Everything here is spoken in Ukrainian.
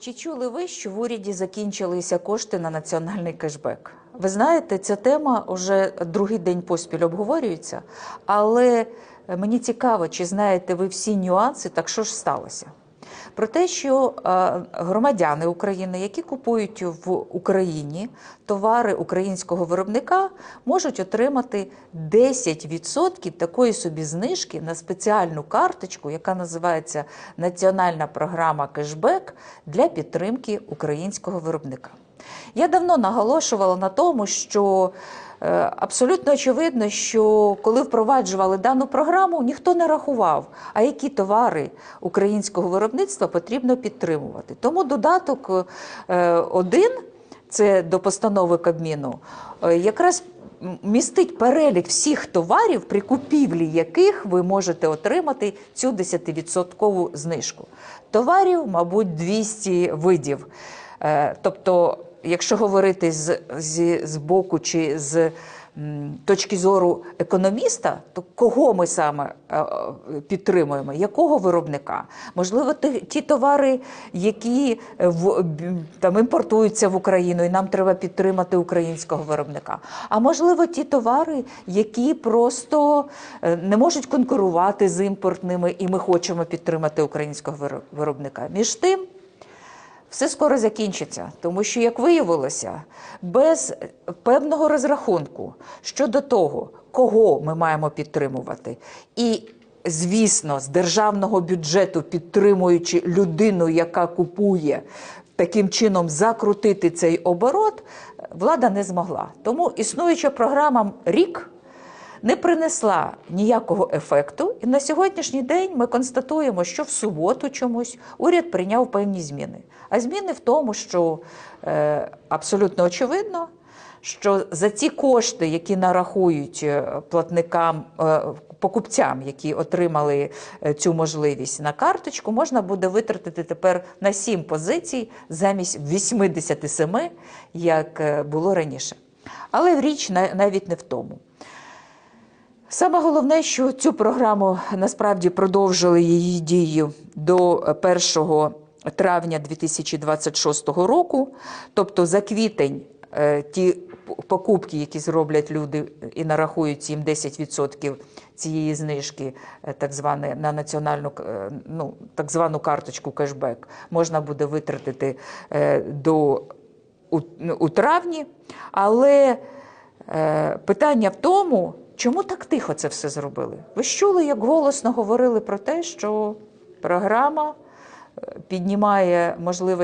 Чи чули ви, що в уряді закінчилися кошти на національний кешбек? Ви знаєте, ця тема вже другий день поспіль обговорюється, але мені цікаво, чи знаєте ви всі нюанси, так що ж сталося? Про те, що е, громадяни України, які купують в Україні товари українського виробника, можуть отримати 10% такої собі знижки на спеціальну карточку, яка називається Національна програма кешбек для підтримки українського виробника. Я давно наголошувала на тому, що е, абсолютно очевидно, що коли впроваджували дану програму, ніхто не рахував, а які товари українського виробництва потрібно підтримувати. Тому додаток е, один, це до постанови Кабміну, е, якраз містить перелік всіх товарів, при купівлі яких ви можете отримати цю 10% знижку. Товарів, мабуть, 200 видів. Тобто, якщо говорити з, з, з боку чи з точки зору економіста, то кого ми саме е, е, підтримуємо? Якого виробника? Можливо, ті, товари, які е, в, там імпортуються в Україну, і нам треба підтримати українського виробника. А можливо, ті товари, які просто не можуть конкурувати з імпортними, і ми хочемо підтримати українського виро- виробника. Між тим. Все скоро закінчиться, тому що, як виявилося, без певного розрахунку щодо того, кого ми маємо підтримувати, і, звісно, з державного бюджету підтримуючи людину, яка купує, таким чином закрутити цей оборот, влада не змогла. Тому існуюча програма рік не принесла ніякого ефекту. І на сьогоднішній день ми констатуємо, що в суботу чомусь уряд прийняв певні зміни. А зміни в тому, що е, абсолютно очевидно, що за ці кошти, які нарахують е, платникам. е, Покупцям, які отримали е, цю можливість на карточку, можна буде витратити тепер на 7 позицій замість 87, як було раніше. Але річ на- навіть не в тому. Саме головне, що цю програму насправді продовжили її дію до 1 травня 2026 року. Тобто за квітень е, ті покупки, які зроблять люди і нарахують їм 10% цієї знижки, е, так зване на національну е, ну, так звану карточку кешбек, можна буде витратити до у, у травні. Але питання в тому, чому так тихо це все зробили? Ви ж чули, як голосно говорили про те, що програма е, піднімає можливості.